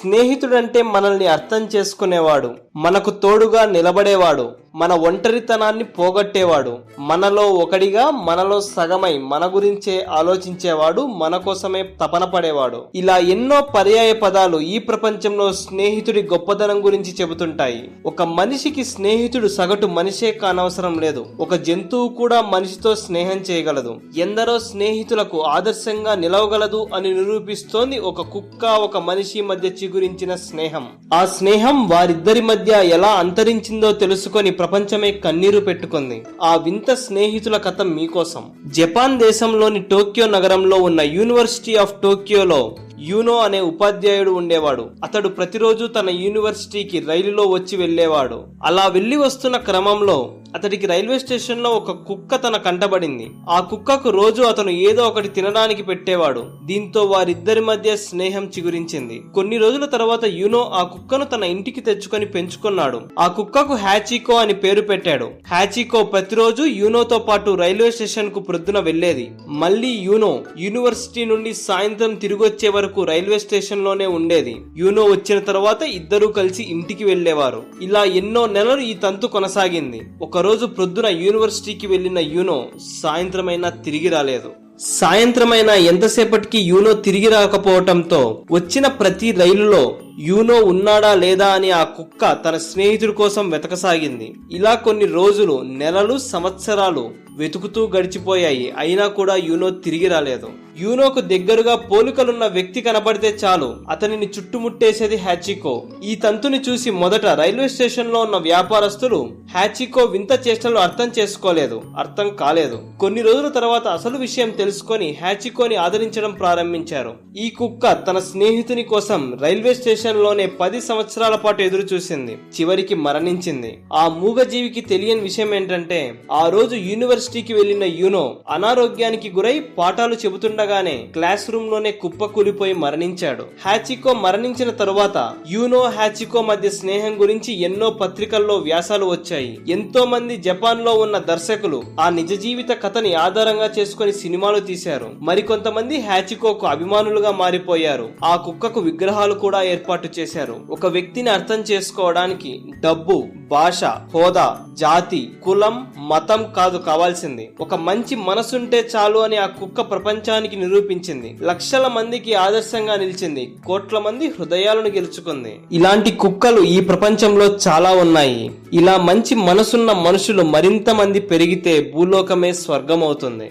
స్నేహితుడంటే మనల్ని అర్థం చేసుకునేవాడు మనకు తోడుగా నిలబడేవాడు. మన ఒంటరితనాన్ని పోగొట్టేవాడు. మనలో ఒకడిగా మనలో సగమై మన గురించే ఆలోచించేవాడు మన కోసమే తపన పడేవాడు. ఇలా ఎన్నో పర్యాయ పదాలు ఈ ప్రపంచంలో స్నేహితుడి గొప్పదనం గురించి చెబుతుంటాయి. ఒక మనిషికి స్నేహితుడు సగటు మనిషే కానవసరం లేదు. ఒక జంతువు కూడా మనిషితో స్నేహం చేయగలదు. ఎందరో స్నేహితులకు ఆదర్శంగా నిలవగలదు అని నిరూపిస్తోంది ఒక కుక్క ఒక మనిషి మధ్య చిగురించిన స్నేహం. ఆ స్నేహం వారిద్దరి మధ్య ఎలా అంతరించిందో తెలుసుకొని ప్రపంచమే కన్నీరు పెట్టుకుంది. ఆ వింత స్నేహితుల కథ మీకోసం. జపాన్ దేశంలోని టోక్యో నగరంలో ఉన్న యూనివర్సిటీ ఆఫ్ టోక్యోలో యూనో అనే ఉపాధ్యాయుడు ఉండేవాడు. అతడు ప్రతిరోజు తన యూనివర్సిటీకి రైలులో వచ్చి వెళ్ళేవాడు. అలా వెళ్ళి వస్తున్న క్రమంలో అతడికి రైల్వే స్టేషన్లో ఒక కుక్క తన కంటబడింది. ఆ కుక్కకు రోజు అతను ఏదో ఒకటి తినడానికి పెట్టేవాడు. దీంతో వారిద్దరి మధ్య స్నేహం చిగురించింది. కొన్ని రోజుల తర్వాత యూనో ఆ కుక్కను తన ఇంటికి తెచ్చుకొని పెంచుకున్నాడు. ఆ కుక్కకు హ్యాచికో అని పేరు పెట్టాడు. హ్యాచికో ప్రతిరోజు యూనోతో పాటు రైల్వే స్టేషన్కు ప్రొద్దున వెళ్ళేది మళ్ళీ యూనో యూనివర్సిటీ నుండి సాయంత్రం తిరిగొచ్చే వరకు రైల్వే స్టేషన్లోనే ఉండేది. యూనో వచ్చిన తర్వాత ఇద్దరూ కలిసి ఇంటికి వెళ్ళేవారు ఇలా ఎన్నో నెలలు ఈ తంతు కొనసాగింది. ఒక ఒకరోజు ప్రొద్దున యూనివర్సిటీకి వెళ్ళిన యూనో సాయంత్రమైనా తిరిగి రాలేదు. సాయంత్రమైనా ఎంతసేపటికి యూనో తిరిగి రాకపోవటంతో వచ్చిన ప్రతి రైలులో యూనో ఉన్నాడా లేదా అని ఆ కుక్క తన స్నేహితుడి కోసం వెతకసాగింది. ఇలా కొన్ని రోజులు నెలలు సంవత్సరాలు వెతుకుతూ గడిచిపోయాయి. అయినా కూడా యూనో తిరిగి రాలేదు. యూనోకు దగ్గరగా పోలికలున్న వ్యక్తి కనబడితే చాలు. అతనిని చుట్టుముట్టేసేది హ్యాచికో. ఈ తంతుని చూసి మొదట రైల్వే స్టేషన్లో ఉన్న వ్యాపారస్తులు హ్యాచికో వింత చేష్టలు అర్థం చేసుకోలేదు. అర్థం కాలేదు. కొన్ని రోజుల తర్వాత అసలు విషయం తెలుసుకొని హ్యాచికోని ఆదరించడం ప్రారంభించారు. ఈ కుక్క తన స్నేహితుని కోసం రైల్వే స్టేషన్లోనే పది సంవత్సరాల పాటు ఎదురు చూసింది చివరికి మరణించింది. ఆ మూగజీవికి తెలియని విషయం ఏంటంటే ఆ రోజు యూనివర్సిటీకి వెళ్ళిన యూనో అనారోగ్యానికి గురై పాఠాలు చెబుతుండగానే క్లాస్ రూమ్లోనే కుప్ప కూలిపోయి మరణించాడు. హ్యాచికో మరణించిన తరువాత యూనో హ్యాచికో మధ్య స్నేహం గురించి ఎన్నో పత్రికల్లో వ్యాసాలు వచ్చాయి. ఎంతో మంది జపాన్లో ఉన్న దర్శకులు ఆ నిజ జీవిత కథని ఆధారంగా చేసుకుని సినిమాలు తీశారు. మరికొంతమంది హ్యాచికోకు అభిమానులుగా మారిపోయారు. ఆ కుక్కకు విగ్రహాలు కూడా ఏర్పాటు చేశారు. ఒక వ్యక్తిని అర్థం చేసుకోవడానికి డబ్బు భాష హోదా జాతి కులం మతం కాదు కావాల్సింది. ఒక మంచి మనసుంటే చాలు అని ఆ కుక్క ప్రపంచానికి నిరూపించింది. లక్షల మందికి ఆదర్శంగా నిలిచింది. కోట్ల మంది హృదయాలను గెలుచుకుంది. ఇలాంటి కుక్కలు ఈ ప్రపంచంలో చాలా ఉన్నాయి. ఇలా మంచి మనసున్న మనుషులు మరింత మంది పెరిగితే భూలోకమే స్వర్గం అవుతుంది